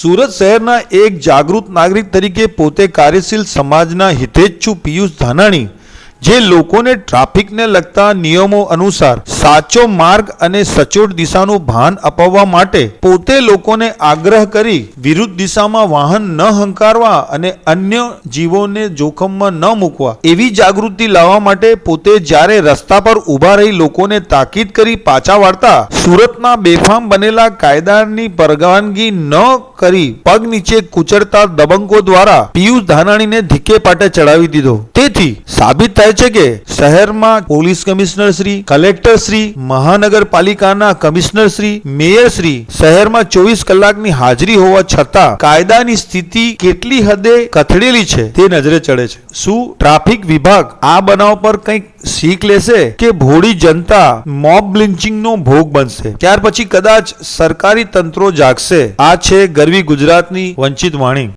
સુરત શહેરના એક જાગૃત નાગરિક તરીકે પોતે કાર્યશીલ સમાજના હિતેચ્છુ પિયુષ ધાનાણી, જે લોકોને ટ્રાફિકને લગતા નિયમો અનુસાર સાચો માર્ગ અને સચોટ દિશાનું ભાન અપાવવા માટે પોતે લોકોને આગ્રહ કરી વિરુદ્ધ દિશામાં વાહન ન હંકારવા અને અન્ય જીવોને જોખમમાં ન મૂકવા એવી જાગૃતિ લાવવા માટે પોતે જ્યારે રસ્તા પર ઊભા રહી લોકોને તાકીદ કરી પાછા વાળતા સુરતના બેફામ બનેલા કાયદાની પરવાનગી ન કરી પગ નીચે કુચડતા દબંગો દ્વારા પિયુષ ધાનાણીને ધીકે પાટે ચડાવી દીધો. તેથી સાબિત થાય છે કે શહેરમાં police commissioner shri, collector shri, મહાનગરપાલિકાના કમિશનર શ્રી, મેયર શ્રી શહેરમાં ચોવીસ કલાકની હાજરી હોવા છતાં કાયદાની સ્થિતિ કેટલી હદે કથળેલી છે તે નજરે ચડે છે. શું ટ્રાફિક વિભાગ આ બનાવ પર કંઈક શીખ લેશે કે ભોળી જનતા મોબ લિન્ચિંગનો ભોગ બનશે? ત્યાર પછી કદાચ સરકારી તંત્રો જાગશે. આ છે ગરવી ગુજરાતની વંચિત વાણી.